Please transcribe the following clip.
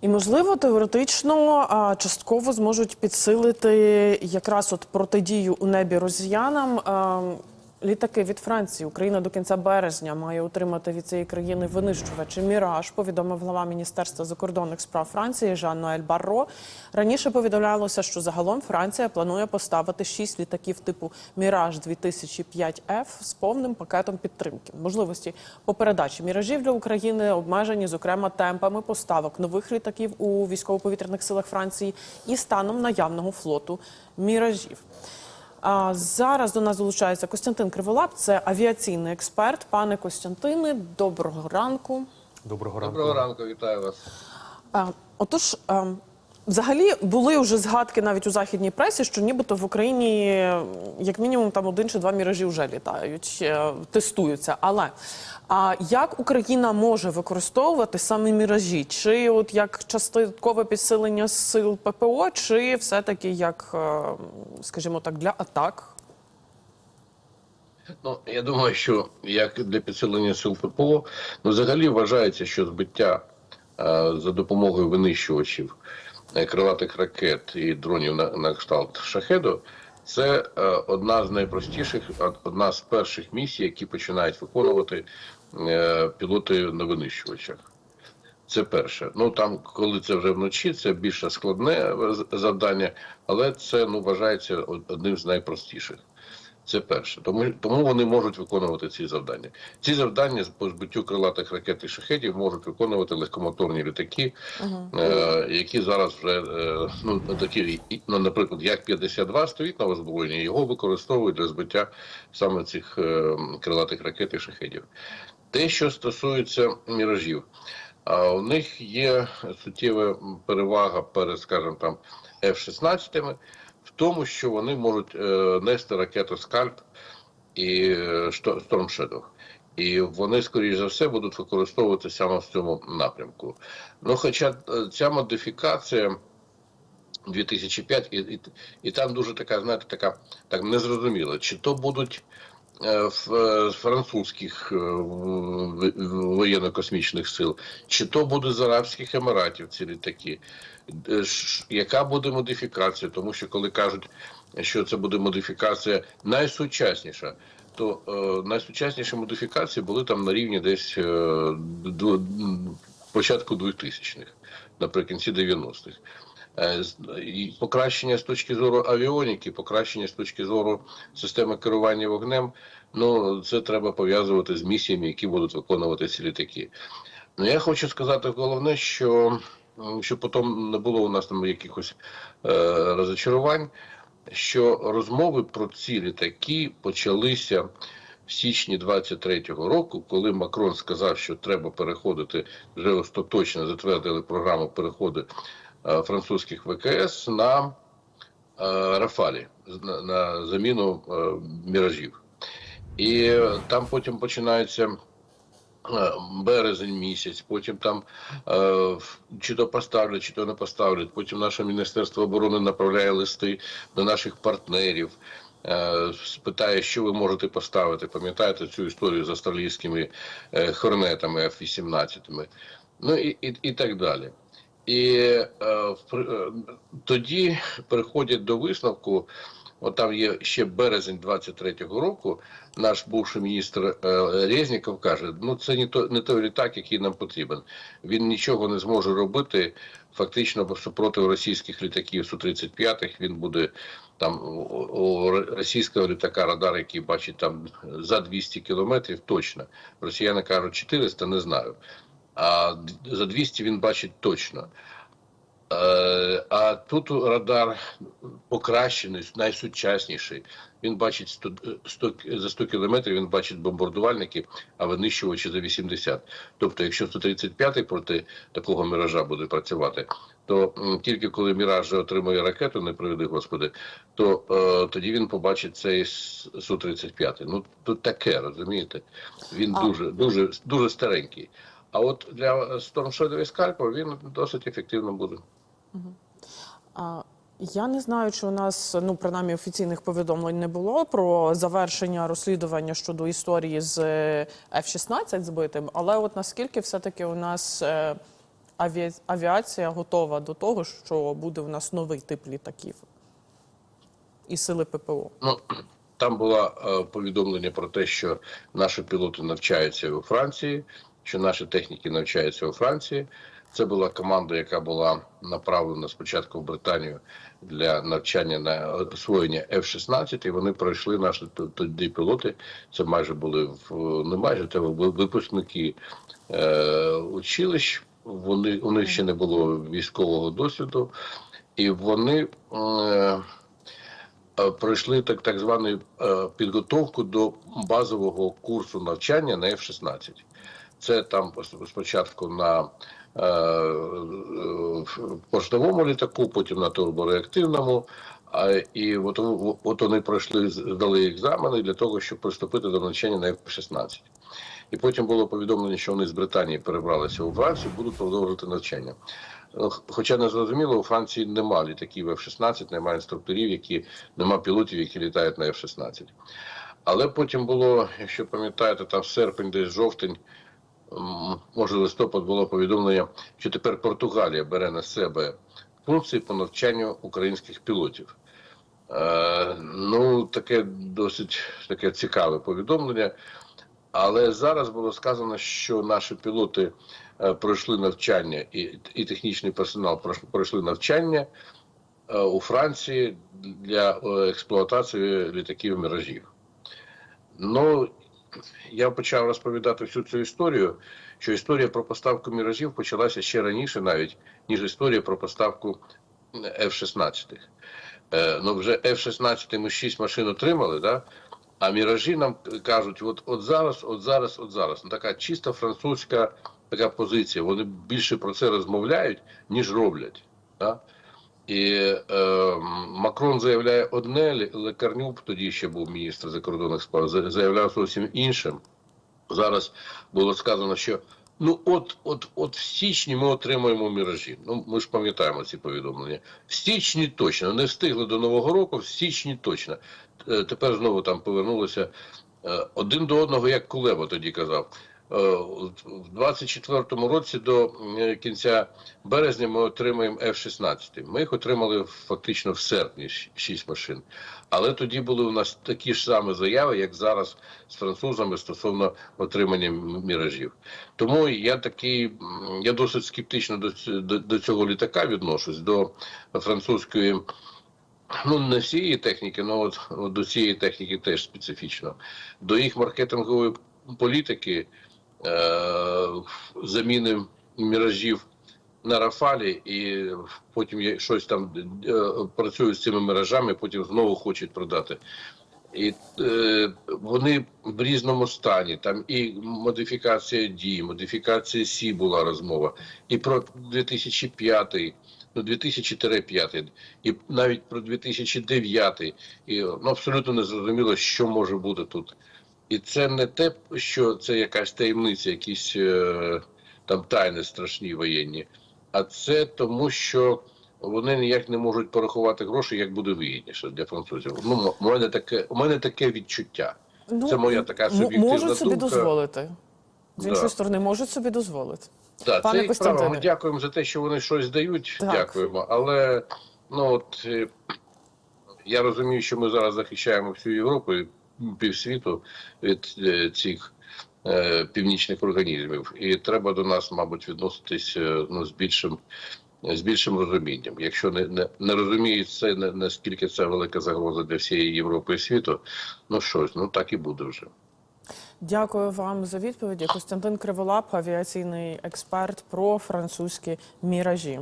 І можливо, теоретично частково зможуть підсилити якраз от протидію у небі росіянам. Літаки від Франції Україна до кінця березня має отримати від цієї країни винищувачі Міраж. Повідомив глава міністерства закордонних справ Франції Жан Ноель Барро. Раніше повідомлялося, що загалом Франція планує поставити шість літаків типу Міраж 2005 f з повним пакетом підтримки. Можливості по передачі міражів для України обмежені, зокрема, темпами поставок нових літаків у військово-повітряних силах Франції і станом наявного флоту міражів. А зараз до нас долучається Костянтин Криволап, це авіаційний експерт. Пане Костянтине, доброго ранку. Доброго ранку. Доброго ранку, вітаю вас. Отож, а, взагалі були вже згадки навіть у західній пресі, що нібито в Україні як мінімум там один чи два міражі вже літають, е, тестуються. Але а як Україна може використовувати саме міражі? Чи от як часткове підсилення сил ППО, чи все-таки як, е, скажімо так, для атак? Ну я думаю, що як для підсилення сил ППО, ну взагалі вважається, що збиття е, за допомогою винищувачів крилатих ракет і дронів на, на кшталт шахеду. Це е, одна з найпростіших, од- одна з перших місій, які починають виконувати е, пілоти на винищувачах. Це перше. Ну там, коли це вже вночі, це більше складне е, завдання, але це ну вважається одним з найпростіших. Це перше. Тому, тому вони можуть виконувати ці завдання. Ці завдання з- по збиттю крилатих ракет і шахедів можуть виконувати легкомоторні літаки, е, які зараз вже е, ну такі, ну, наприклад, як 52 стоїть на озброєнні, його використовують для збиття саме цих е, крилатих ракет і шахедів. Те, що стосується міражів, а у них є суттєва перевага перед, скажімо, там F-16, в тому, що вони можуть е, нести ракету Скальп і е, Shadow. І вони, скоріш за все, будуть використовувати саме в цьому напрямку. Ну, хоча е, ця модифікація 2005, і, і, і там дуже така, знаєте, така так незрозуміла, чи то будуть французьких е, в- в- воєнно-космічних сил, чи то буде з Арабських Еміратів ці літаки. Е, Яка буде модифікація? Тому що коли кажуть, що це буде модифікація найсучасніша, то е, найсучасніші модифікації були там на рівні десь е, до, початку 2000-х, наприкінці 90-х. Е, і покращення з точки зору авіоніки, покращення з точки зору системи керування вогнем. Ну це треба пов'язувати з місіями, які будуть виконувати ці літаки. Ну я хочу сказати головне, що щоб потім не було у нас там якихось е, розочарувань, що розмови про ці літаки почалися в січні 23-го року, коли Макрон сказав, що треба переходити вже остаточно затвердили програму переходу французьких ВКС на е, Рафалі на, на заміну е, міражів. І е, там потім починається е, березень місяць, потім там е, чи то поставлять, чи то не поставлять. Потім наше Міністерство оборони направляє листи до наших партнерів. е, Спитає, що ви можете поставити. Пам'ятаєте цю історію з австралійськими е, хорнетами F-18? Ну і, і, і так далі. І е, е, тоді приходять до висновку. От там є ще березень 23-го року. Наш бувший міністр е, Резніков каже: ну це не то не той літак, який нам потрібен. Він нічого не зможе робити. Фактично супроти російських літаків су 35 Він буде там у російського літака радар, який бачить там за 200 кілометрів. Точно росіяни кажуть 400, не знаю. А за 200 він бачить точно. Е, А тут радар покращений, найсучасніший. Він бачить 100, 100, за 100 кілометрів, він бачить бомбардувальники, а винищувачі за 80. Тобто, якщо 135-й проти такого міража буде працювати, то тільки коли міраж отримує ракету, не приведи господи, то е, тоді він побачить цей Су-35. Ну тут таке, розумієте? Він дуже, дуже, дуже старенький. А от для Storm Shadow і Scalp він досить ефективно буде. А, Я не знаю, чи у нас ну принаймні офіційних повідомлень не було про завершення розслідування щодо історії з е, F-16 збитим, але от наскільки все-таки у нас е, авіа- авіація готова до того, що буде у нас новий тип літаків і сили ППО. Ну, там було е, повідомлення про те, що наші пілоти навчаються у Франції, що наші техніки навчаються у Франції. Це була команда, яка була направлена спочатку в Британію для навчання на освоєння F-16, і вони пройшли наші тоді пілоти. Це майже були в не майже це випускники е, училищ. Вони у них ще не було військового досвіду, і вони. Е, е, пройшли так, так звану е, підготовку до базового курсу навчання на F-16. Це там спочатку на е, поштовому літаку, потім на турбореактивному. А, і от, от вони пройшли, здали екзамени для того, щоб приступити до навчання на F-16. І потім було повідомлення, що вони з Британії перебралися у Францію, будуть продовжувати навчання. Е, Хоча не зрозуміло, у Франції нема літаків F-16, немає інструкторів, які нема пілотів, які літають на F-16. Але потім було, якщо пам'ятаєте, там серпень, десь жовтень, може листопад було повідомлення, що тепер Португалія бере на себе функції по навчанню українських пілотів. Е, ну, таке досить таке цікаве повідомлення. Але зараз було сказано, що наші пілоти е, пройшли навчання, і, і технічний персонал пройшли навчання е, у Франції для е, експлуатації літаків міражів. Ну, я почав розповідати всю цю історію, що історія про поставку міражів почалася ще раніше, навіть ніж історія про поставку F-16. Е, ну, вже F-16 ми 6 машин отримали, да? а міражі нам кажуть, от, от зараз, от зараз, от зараз. Ну, така чисто французька така позиція. Вони більше про це розмовляють, ніж роблять. Да? І е, Макрон заявляє одне, Ле- Лекарнюк, тоді ще був міністр закордонних справ, заявляв зовсім іншим. Зараз було сказано, що ну от, от, от в січні ми отримаємо міражі. Ну ми ж пам'ятаємо ці повідомлення. В січні точно не встигли до нового року. В січні точно. Е, Тепер знову там повернулося е, один до одного, як Кулеба тоді казав. Е, В 24-му році до е, кінця березня ми отримаємо F-16. Ми їх отримали фактично в серпні, щ- шість машин. Але тоді були у нас такі ж самі заяви, як зараз з французами стосовно отримання міражів. Тому я такий, я досить скептично до, до, до цього літака відношусь, до французької. Ну, не всієї техніки, але от, от до цієї техніки теж специфічно. До їх маркетингової політики, заміни міражів на Рафалі, і потім щось там е, працюють з цими мережами, потім знову хочуть продати. І е, вони в різному стані. Там і модифікація дій, модифікація Сі була розмова, і про 2005, ну 2005, і навіть про 2009. І ну, абсолютно не зрозуміло, що може бути тут. І це не те, що це якась таємниця, якісь е, там тайни страшні воєнні, а це тому, що вони ніяк не можуть порахувати гроші, як буде вигідніше для французів. Ну, у мене таке, у мене таке відчуття. Це моя така суб'єктивна можуть собі дозволити. З Да. іншої сторони, можуть собі дозволити. Так, Пане це їх право. Ми дякуємо за те, що вони щось дають. Так. Дякуємо. Але ну от е, я розумію, що ми зараз захищаємо всю Європу і півсвіту від е, цих е, північних організмів. І треба до нас, мабуть, відноситись е, ну, з більшим. З більшим розумінням, якщо не, не, не розуміють це, не, наскільки це велика загроза для всієї Європи і світу, ну щось, ну так і буде вже. Дякую вам за відповіді. Костянтин Криволап, авіаційний експерт про французькі міражі.